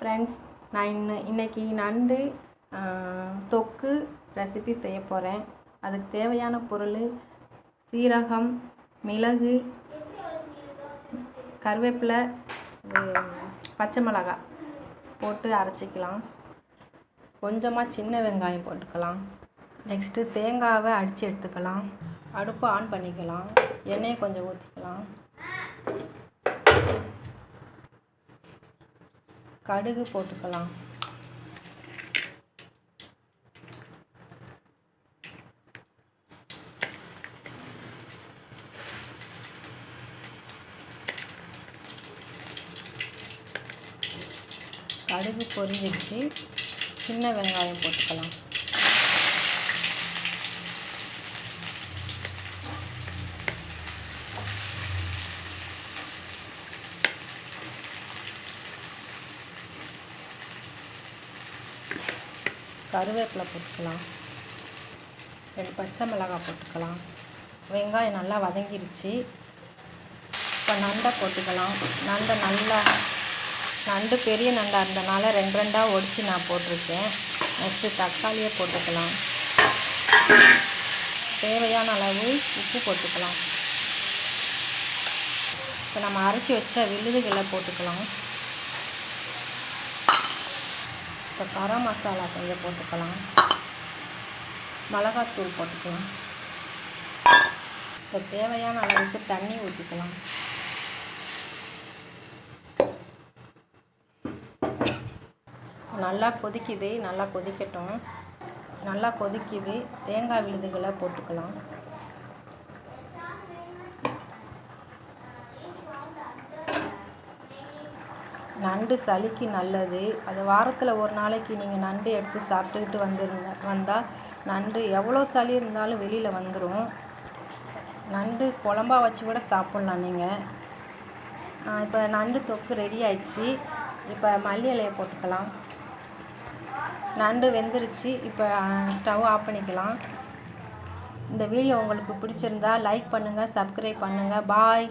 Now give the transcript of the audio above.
Friends நான் இன்ன இன்றைக்கி நண்டு தொக்கு ரெசிபி செய்ய போகிறேன் அதுக்கு தேவையான பொருள் சீரகம் மிளகு கருவேப்பிலை இது பச்சை மிளகாய் போட்டு அரைச்சிக்கலாம். கொஞ்சமாக சின்ன வெங்காயம் போட்டுக்கலாம். நெக்ஸ்ட்டு தேங்காவை அடித்து எடுத்துக்கலாம். அடுப்பு ஆன் பண்ணிக்கலாம். எண்ணெயை கொஞ்சம் ஊற்றிக்கலாம் கடுகு போட்டுக்கலாம். கடுகு பொரிஞ்சிடுச்சு சின்ன வெங்காயம் போட்டுக்கலாம். கருவேப்பிலை போட்டுக்கலாம். ரெண்டு பச்சை மிளகாய் போட்டுக்கலாம். வெங்காயம் நல்லா வதங்கிருச்சு. இப்போ நண்டை போட்டுக்கலாம். நண்டை நல்லா நண்டு பெரிய நண்டாக இருந்தனால ரெண்டு ரெண்டாக ஒடிச்சு நான் போட்டிருக்கேன். நெக்ஸ்ட்டு தக்காளியை போட்டுக்கலாம். தேவையான அளவு உப்பு போட்டுக்கலாம். இப்போ நம்ம அரைச்சி வச்ச விழுதுகளை போட்டுக்கலாம். இப்போ கரம் மசாலா கொஞ்சம் போட்டுக்கலாம். மிளகாத்தூள் போட்டுக்கலாம். இப்போ தேவையான அளவுக்கு தண்ணி ஊற்றிக்கலாம். நல்லா கொதிக்குது நல்லா கொதிக்கட்டும். நல்லா கொதிக்குது. தேங்காய் விழுதுகளை போட்டுக்கலாம். நண்டு சளிக்கு நல்லது. அது வாரத்தில் ஒரு நாளைக்கு நீங்கள் நண்டு எடுத்து சாப்பிட்டுக்கிட்டு வந்துருங்க. வந்தால் நண்டு எவ்வளோ சளி இருந்தாலும் வெளியில் வந்துடும் நண்டு குழம்பா வச்சு கூட சாப்பிட்லாம் நீங்கள் இப்போ நண்டு தொக்கு ரெடி ஆயிடுச்சு. இப்போ மல்லி இலையை போட்டுக்கலாம். நண்டு வெந்துருச்சு. இப்போ ஸ்டவ் ஆஃப் பண்ணிக்கலாம். இந்த வீடியோ உங்களுக்கு பிடிச்சிருந்தா லைக் பண்ணுங்கள் சப்ஸ்கிரைப் பண்ணுங்கள் பாய்